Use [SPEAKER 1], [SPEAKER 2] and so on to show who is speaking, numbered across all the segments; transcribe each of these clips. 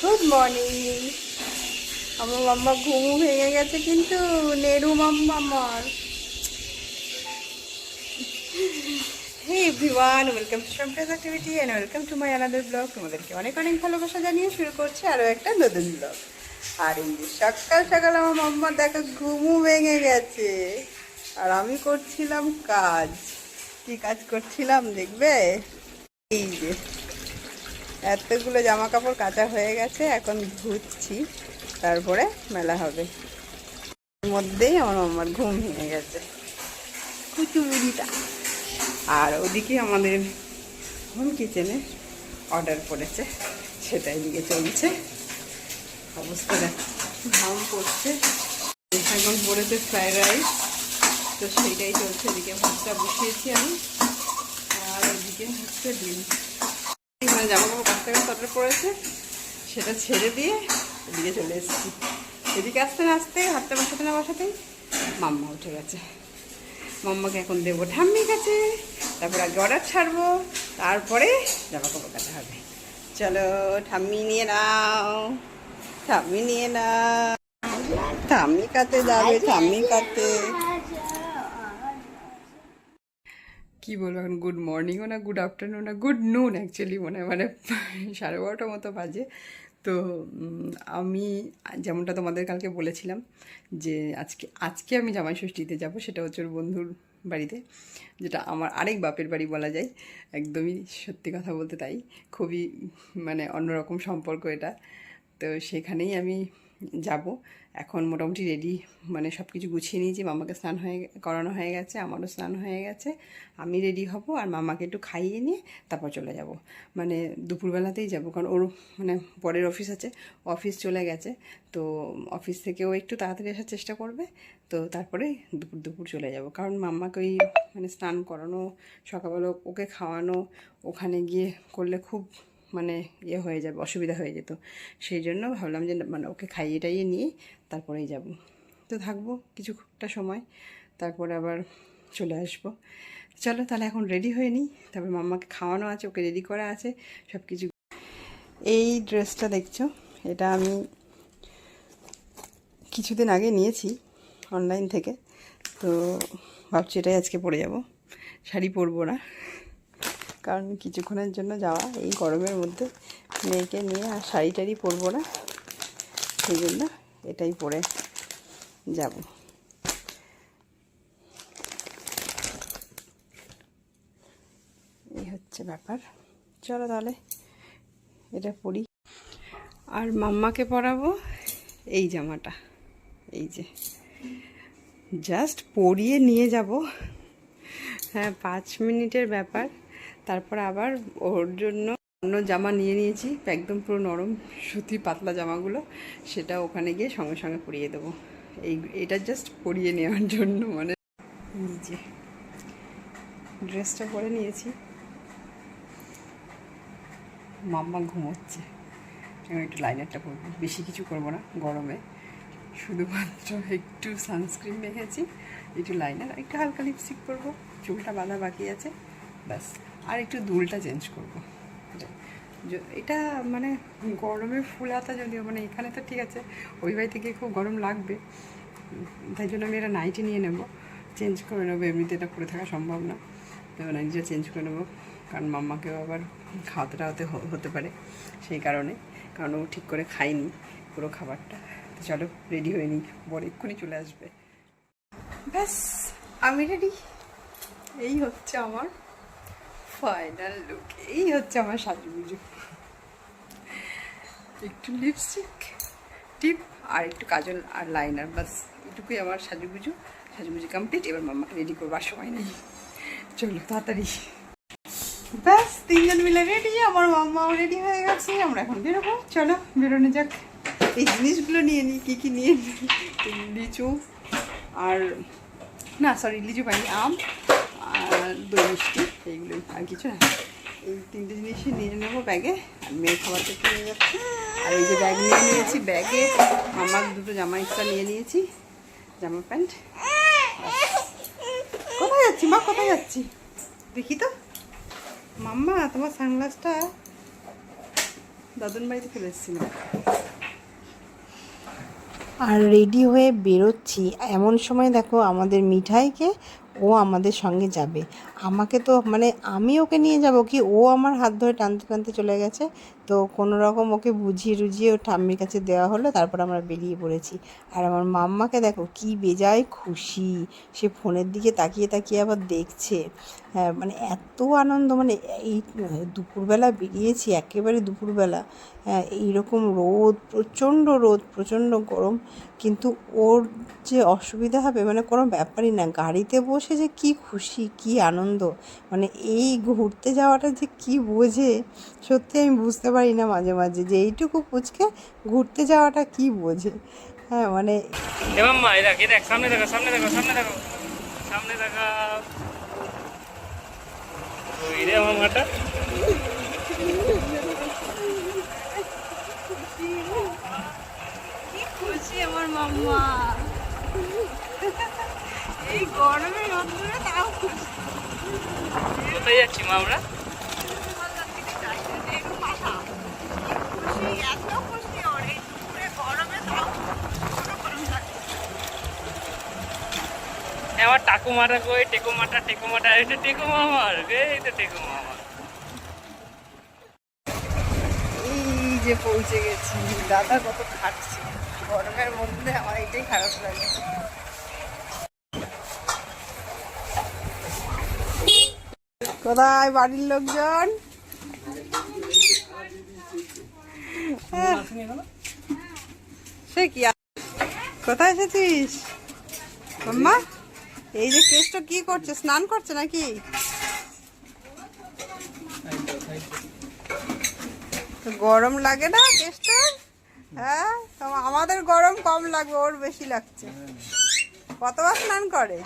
[SPEAKER 1] Good morning আমার মাম্মা ঘুমু ভেঙে গেছে কিন্তু নেরু মাম্মা আমার। Hey everyone welcome to সম্প্রেস activity and welcome to my another blog তোমাদেরকে অনেক অনেক ভালোবাসা জানিয়ে শুরু করছি আরও একটা নতুন ব্লগ আর এই সকাল সকাল আমার মাম্মা দেখো ঘুমু ভেঙে গেছে। আর আমি করছিলাম কাজ। কি কাজ করছিলাম দেখবে? এই যে। এতগুলো জামা কাপড় কাচা হয়ে গেছে এখন ধুচ্ছি তারপরে মেলা হবে। এর মধ্যেই আমার মামার ঘুম ভেঙে গেছে। কুচুরিটা আর ওদিকে আমাদের হোম কিচেনে অর্ডার পড়েছে সেটাই দিকে চলছে। অবস্থা দেখো ঘাম পড়ছে। এখন পড়েছে ফ্রাইড রাইস তো সেইটাই চলছে। এদিকে ভাতটা বসিয়েছি আমি আর ওদিকে হচ্ছে ডিম। মানে জামা কাপড় কাচতে কাচতে অর্ডার পড়েছে সেটা ছেড়ে দিয়ে এদিকে চলে এসেছি। এদিকে আসতে না আসতে হাতটা বসাতে না বসাতেই মাম্মা উঠে গেছে। মাম্মাকে এখন দেবো ঠাম্মি কাছে। তারপর আগে অর্ডার ছাড়বো। তারপরে জামা কাপড় কাচা হবে। চলো, ঠাম্মি নিয়ে নাও। ঠাম্মি নিয়ে নাও। ঠাম্মি কাতে যাবে, ঠাম্মি কাতে কি বলব এখন গুড মর্নিংও না গুড আফটারনুন না গুড নুন অ্যাকচুয়ালি মনে হয় মানে সাড়ে বারোটার মতো বাজে। তো আমি যেমনটা তোমাদের কালকে বলেছিলাম যে আজকে আজকে আমি জামাই ষষ্ঠীতে যাব, সেটা হচ্ছে ওর বন্ধুর বাড়িতে, যেটা আমার আরেক বাপের বাড়ি বলা যায়। একদমই সত্যি কথা বলতে তাই, খুবই মানে অন্যরকম সম্পর্ক এটা। তো সেখানেই আমি যাব। এখন মোটামুটি রেডি মানে সব কিছু গুছিয়ে নিয়েছি, মামাকে স্নান হয়ে করানো হয়ে গেছে, আমারও স্নান হয়ে গেছে। আমি রেডি হব আর মামাকে একটু খাইয়ে নিয়ে তারপর চলে যাব। মানে দুপুরবেলাতেই যাব, কারণ ওর মানে পরের অফিস আছে অফিস চলে গেছে। তো অফিস থেকেও একটু তাড়াতাড়ি আসার চেষ্টা করবে, তো তারপরে দুপুর দুপুর চলে যাব। কারণ মাম্মাকে ওই মানে স্নান করানো, সকালবেলা ওকে খাওয়ানো, ওখানে গিয়ে করলে খুব মানে ইয়ে হয়ে যাবে, অসুবিধা হয়ে যেত। সেই জন্য ভাবলাম যে মানে ওকে খাইয়ে টাইয়ে নিয়ে তারপরেই যাব। তো থাকব কিছুটা সময়, তারপরে আবার চলে আসব। চলো তাহলে এখন রেডি হয়ে নিই। তারপর মাম্মাকে খাওয়ানো আছে, ওকে রেডি করা আছে সব কিছু এই ড্রেসটা দেখছ? এটা আমি কিছুদিন আগে নিয়েছি অনলাইন থেকে। তো ভাবছি এটাই আজকে পরে যাব। শাড়ি পরবো না। কারণ কিছুক্ষণের জন্য যাওয়া, এই গরমের মধ্যে মেয়েকে নিয়ে আর শাড়ি টাড়ি পরবো না। সেই জন্য এটাই পরে যাব। এই হচ্ছে ব্যাপার। চলো তাহলে এটা পরি। আর মাম্মাকে পরাবো এই জামাটা। এই যে। জাস্ট পরিয়ে নিয়ে যাব। হ্যাঁ পাঁচ মিনিটের ব্যাপার। তারপর আবার ওর জন্য অন্য জামা নিয়ে নিয়েছি, একদম পুরো নরম, সুতি পাতলা জামাগুলো, সেটা ওখানে গিয়ে সঙ্গে সঙ্গে পরিয়ে দেবো। এই, এটা জাস্ট পরিয়ে নেওয়ার জন্য মানে নিজে ড্রেসটা পরে নিয়েছি। মাম্মা ঘুমোচ্ছে। আমি একটু লাইনারটা করব বেশি কিছু করব না, গরমে। শুধুমাত্র একটু সানস্ক্রিন মেখেছি, একটু লাইনার একটু হালকা লিপস্টিক করব চুলটা বাঁধা বাকি আছে, ব্যাস। আর একটু দুলটা চেঞ্জ করব। এটা মানে গরমে ফুল হাতা যদিও মানে এখানে তো ঠিক আছে, ওই বাড়ি থেকে খুব গরম লাগবে। তাই জন্য আমি এটা নাইটি নিয়ে নেব। চেঞ্জ করে নেব, এমনিতে এটা পরে থাকা সম্ভব না। তো নাইটিটা চেঞ্জ করে নেব। কারণ মাম্মাকেও আবার খাওয়াতে হতে পারে সেই কারণে। কারণ ও ঠিক করে খায়নি পুরো খাবারটা। তো চলো রেডি হয়ে নিই। বর এক্ষুনি চলে আসবে। ব্যাস, আমি রেডি এই হচ্ছে আমার ফাইনাল লুক এই হচ্ছে আমার সাজুগুজু একটু লিপস্টিক টিপ আর একটু কাজল আর লাইনার বাস এটুকুই আমার সাজুগুজু সাজুগুজু কমপ্লিট এবার মাম্মাকে রেডি করবার সময় নেই চলো, তাড়াতাড়ি। ব্যাস, তিনজন মিলে রেডি আমার মাম্মাও রেডি হয়ে গেছে, আমরা এখন বেরোবো। চলো, বেরোনো যাক। এই জিনিসগুলো নিয়ে নিই কী কী নিয়ে নিই লিচু আর না সরি লিচু পাইনি, আম। দই মিষ্টি এইগুলোই আর কিছু না এই তিনটে জিনিসই নিয়ে নেব ব্যাগে। আর মেয়ের খাবার থেকে নিয়ে যাচ্ছি। আর এই যে ব্যাগ নিয়ে নিয়েছি, ব্যাগে আমার দুটো জামা এক্সট্রা নিয়ে নিয়েছি, জামা প্যান্ট। কোথায় যাচ্ছি মা? কোথায় যাচ্ছি? দেখি তো। মাম্মা, তোমার সানগ্লাসটা
[SPEAKER 2] দাদুন বাড়িতে ফেলে এসেছিলাম
[SPEAKER 1] আর রেডি হয়ে বেরোচ্ছি। এমন সময় দেখো আমাদের মিঠাইকে ও আমাদের সঙ্গে যাবে। আমাকে তো মানে আমি ওকে নিয়ে যাব কি? ও আমার হাত ধরে টানতে টানতে চলে গেছে। তো কোনো রকম ওকে বুঝিয়ে রুঝিয়ে ও ঠাম্মির কাছে দেওয়া হলো। তারপর আমরা বেরিয়ে পড়েছি। আর আমার মাম্মাকে দেখো কি বেজায় খুশি। সে ফোনের দিকে তাকিয়ে তাকিয়ে আবার দেখছে। হ্যাঁ মানে এত আনন্দ মানে এই দুপুরবেলা বেরিয়েছি, একেবারে দুপুরবেলা। হ্যাঁ এইরকম রোদ, প্রচণ্ড রোদ, প্রচণ্ড গরম। কিন্তু ওর যে অসুবিধা হবে মানে কোনো ব্যাপারই না। গাড়িতে বসে যে কি খুশি, কি আনন্দ। মানে এই ঘুরতে যাওয়াটা যে কি বোঝে সত্যি আমি বুঝতে পারি না মাঝে মাঝে যে এইটুকু পুচকে ঘুরতে যাওয়াটা কি বোঝে। হ্যাঁ মানে
[SPEAKER 3] এ মাম্মা এই দেখ দেখ সামনে দেখো সামনে দেখো সামনে দেখো সামনে দেখা। ওই রে মামাটা।
[SPEAKER 2] কি খুশি আমার মাম্মা। এই গরমে রোদ্দুরে তাও খুশি
[SPEAKER 3] কোথায় যাচ্ছি মা আমরা
[SPEAKER 2] খুশি এত খুশি ওর এই দুপুরে গরমে তাও কোনো গরম লাগছে না।
[SPEAKER 3] এ আমার টাকুমাটা কই? টেকুমাটা টেকুমাটা এটা টেকুমা আমার, এই তো টেকুমা আমার।
[SPEAKER 2] এই যে পৌঁছে গেছি। দাদা কত খাটছে। গরমের মধ্যে আমার এটাই খারাপ লাগে। কোথায় বাড়ির লোকজন? সে কি কোথায় এসেছিস? মাম্মা এই যে কেসটা কি করছে? স্নান করছে নাকি? গরম লাগে না কেসটা হ্যাঁ আমাদের গরম কম লাগবে, ওর বেশি লাগছে। কতবার স্নান করে?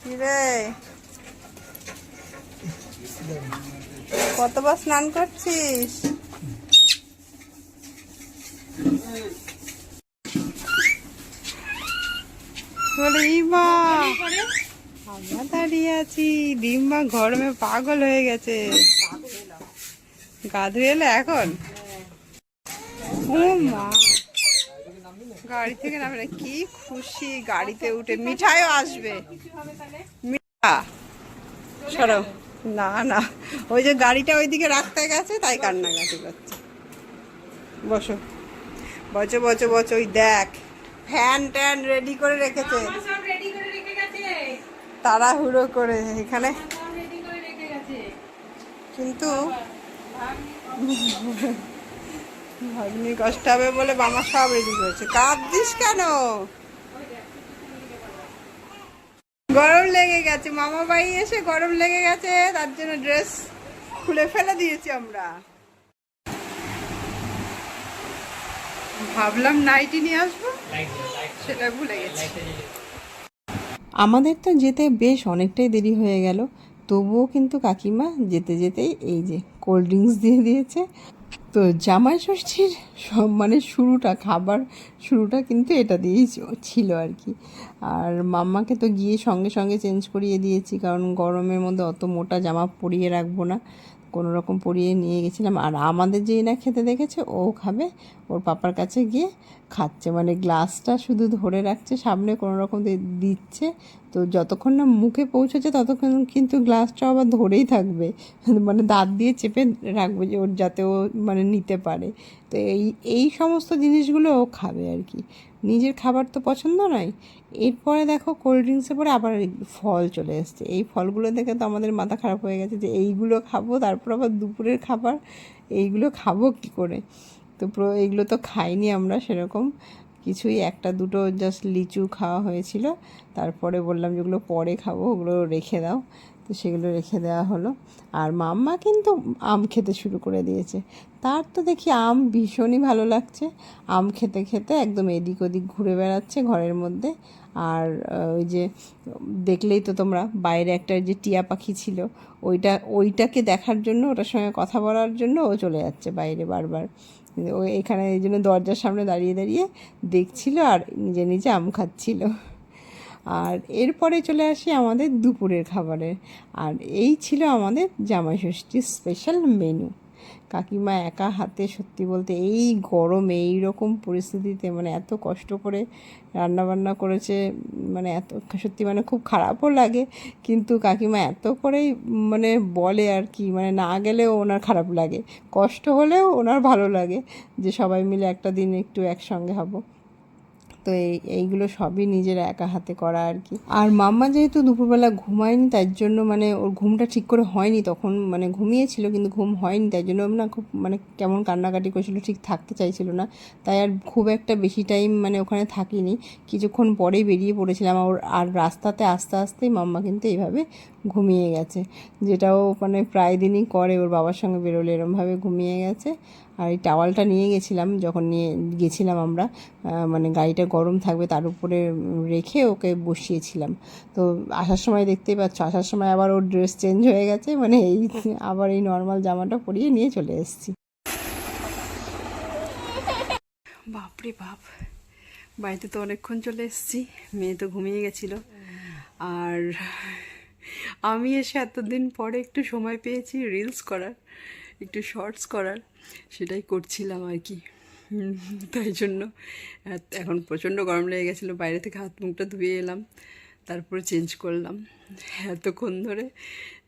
[SPEAKER 2] কি রে কতবার স্নান করছিস? আমরা দাঁড়িয়ে আছি। ডিম্বা গরমে পাগল হয়ে গেছে। গা ধুয়ে এলে এখন ও মা। গাড়ি থেকে নামে না কি খুশি গাড়িতে উঠে মিঠাইও আসবে। মিঠা। সরো। না না। ওই যে গাড়িটা ওইদিকে রাখতে গেছে তাই কান্না কান্নাকাটি করছে। বসো। বচো বচো বচো ওই দেখ। ফ্যান ট্যান রেডি করে রেখেছে। তাড়াহুড়ো করে এখানে। কিন্তু ভাগ্নি, কষ্ট হবে বলে মামা সব রেডি করেছে। কাঁদছিস কেন? গরম লেগে গেছে। মামা বাড়ি এসে গরম লেগে গেছে, তার জন্য ড্রেস খুলে ফেলে দিয়েছি আমরা। ভাবলাম নাইটি নিয়ে আসব। সেটা ভুলে গেছি।
[SPEAKER 1] আমাদের তো যেতে বেশ অনেকটাই দেরি হয়ে গেল। তবুও কিন্তু কাকিমা যেতে যেতেই এই যে কোল্ড ড্রিঙ্কস দিয়ে দিয়েছে। তো জামাই ষষ্ঠীর সব মানে শুরুটা, খাবার শুরুটা কিন্তু এটা দিয়েই ছিল আর কি। আর মাম্মাকে তো গিয়ে সঙ্গে সঙ্গে চেঞ্জ করিয়ে দিয়েছি, কারণ গরমের মধ্যে অত মোটা জামা পরিয়ে রাখব না। কোনো রকম পরিয়ে নিয়ে গেছিলাম। আর আমাদের যেই না খেতে দেখেছে, ও খাবে, ওর পাপার কাছে গিয়ে খাচ্ছে। মানে গ্লাসটা শুধু ধরে রাখছে, সামনে কোনো রকম দিচ্ছে তো যতক্ষণ না মুখে পৌঁছেছে ততক্ষণ কিন্তু গ্লাসটা আবার ধরেই থাকবে। মানে দাঁত দিয়ে চেপে রাখবে যে ওর যাতে ও মানে নিতে পারে। তো এই এই সমস্ত জিনিসগুলো ও খাবে আর কি। নিজের খাবার তো পছন্দ নয়। এরপরে দেখো কোল্ড ড্রিঙ্কসের পরে আবার ফল চলে এসছে। এই ফলগুলো দেখে তো আমাদের মাথা খারাপ হয়ে গেছে যে এইগুলো খাব, তারপর আবার দুপুরের খাবার, এইগুলো খাব কি করে? তো এইগুলো তো খাইনি আমরা সেরকম। কিছুই, একটা দুটো জাস্ট লিচু খাওয়া হয়েছিল। তারপরে বললাম যেগুলো পরে খাব, ওগুলো রেখে দাও। তো সেগুলো রেখে দেওয়া হলো। আর মাম্মা কিন্তু আম খেতে শুরু করে দিয়েছে। তার তো দেখি আম ভীষণই ভালো লাগছে। আম খেতে খেতে একদম এদিক ওদিক ঘুরে বেড়াচ্ছে ঘরের মধ্যে। আর ওই যে দেখলেই তো তোমরা, বাইরে একটা যে টিয়া পাখি ছিল, ওইটা, ওইটাকে দেখার জন্য, ওটার সঙ্গে কথা বলার জন্য ও চলে যাচ্ছে বাইরে বারবার। ও এখানে এই জন্য দরজার সামনে দাঁড়িয়ে দাঁড়িয়ে দেখছিল আর নিজে নিজে আম খাচ্ছিল। আর এরপরে চলে আসি আমাদের দুপুরের খাবারের আর এই ছিল আমাদের জামাইষষ্ঠীর স্পেশাল মেনু কাকিমা একা হাতে সত্যি বলতে এই গরমে, এই রকম পরিস্থিতিতে মানে এত কষ্ট করে রান্না বান্না করেছে মানে এত সত্যি মানে খুব খারাপও লাগে। কিন্তু কাকিমা এত করেই মানে বলে আর কি মানে না গেলেও ওনার খারাপ লাগে। কষ্ট হলেও ওনার ভালো লাগে যে সবাই মিলে একটা দিন একটু একসঙ্গে হব। তো এই, এইগুলো সবই নিজের একা হাতে করা আর কি। আর মাম্মা যেহেতু দুপুরবেলা ঘুমায়নি, তার জন্য মানে ওর ঘুমটা ঠিক করে হয়নি তখন মানে ঘুমিয়েছিল কিন্তু ঘুম হয়নি তাই জন্য না খুব মানে কেমন কান্নাকাটি করেছিল ঠিক থাকতে চাইছিল না। তাই আর খুব একটা বেশি টাইম মানে ওখানে থাকিনি। কিছুক্ষণ পরেই বেরিয়ে পড়েছিলাম। ওর, আর রাস্তাতে আস্তে আস্তেই মাম্মা কিন্তু এইভাবে ঘুমিয়ে গেছে। যেটাও মানে প্রায় দিনই করে, ওর বাবার সঙ্গে বেরোলে এরমভাবে ঘুমিয়ে গেছে। আর এই টাওয়ালটা নিয়ে গেছিলাম, যখন নিয়ে গেছিলাম আমরা মানে গাড়িটা গরম থাকবে তার উপরে রেখে ওকে বসিয়েছিলাম। তো আসার সময় দেখতেই পাচ্ছ, আসার সময় আবার ওর ড্রেস চেঞ্জ হয়ে গেছে মানে এই আবার এই নর্মাল জামাটা পরিয়ে নিয়ে চলে এসেছি।
[SPEAKER 4] বাপরে বাপ, বাড়িতে তো অনেকক্ষণ চলে এসেছি, মেয়ে তো ঘুমিয়ে গেছিল। আর আমি এসে এতদিন পরে একটু সময় পেয়েছি রিলস করার, একটু শর্টস করার, সেটাই করছিলাম আর কি। তাই জন্য এখন প্রচণ্ড গরম লেগে গেছিল, বাইরে থেকে হাত মুখটা ধুয়ে এলাম, তারপরে চেঞ্জ করলাম। এতক্ষণ ধরে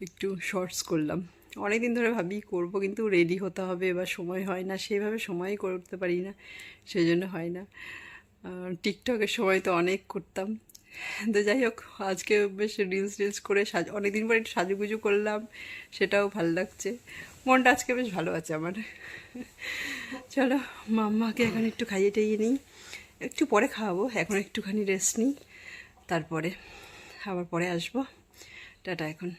[SPEAKER 4] একটু শর্টস করলাম। অনেক দিন ধরে ভাবি, করব কিন্তু রেডি হতে হবে বা সময় হয় না, সেইভাবে সময়ই করতে পারি না, সেই জন্য হয় না। টিকটকের সময় তো অনেক করতাম। তো যাই হোক, আজকে বেশ রিলস রিলস করে সাজ, অনেকদিন পর একটু সাজুগুজু করলাম, সেটাও ভালো লাগছে। মনটা আজকে বেশ ভালো আছে আমার। চলো, মাম্মাকে এখন একটু খাইয়ে টাইয়ে নিই। একটু পরে খাওয়াবো, এখন একটুখানি রেস্ট নিই। তারপরে আবার পরে আসব। টাটা এখন।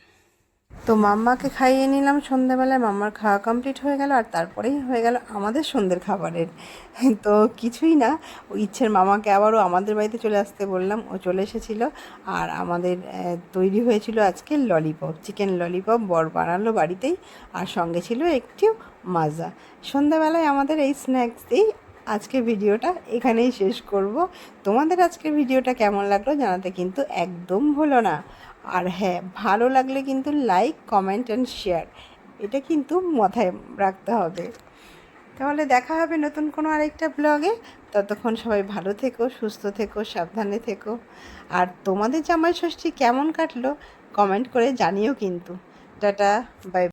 [SPEAKER 1] তো মাম্মাকে খাইয়ে নিলাম সন্ধ্যাবেলায় মাম্মার খাওয়া কমপ্লিট হয়ে গেল আর তারপরেই হয়ে গেল আমাদের সন্ধ্যের খাবারের। তো কিছুই না ইচ্ছের মামাকে আবারও আমাদের বাড়িতে চলে আসতে বললাম, ও চলে এসেছিল আর আমাদের তৈরি হয়েছিল আজকে ললিপপ চিকেন ললিপপ বর বানালো বাড়িতেই আর সঙ্গে ছিল একটু মাজা। সন্ধ্যাবেলায় আমাদের এই স্ন্যাক্স দিয়েই আজকে ভিডিওটা এখানেই শেষ করব। তোমাদের আজকের ভিডিওটা কেমন লাগল জানাতে কিন্তু একদম ভুলো না। আর হ্যাঁ ভালো লাগলে কিন্তু লাইক কমেন্ট অ্যান্ড শেয়ার এটা কিন্তু মাথায় রাখতে হবে। তাহলে দেখা হবে নতুন কোনো আরেকটা ব্লগে ততক্ষণ সবাই ভালো থেকো, সুস্থ থেকো, সাবধানে থেকো। আর তোমাদের জামাই ষষ্ঠী কেমন কাটলো কমেন্ট করে জানিও কিন্তু। Tata bye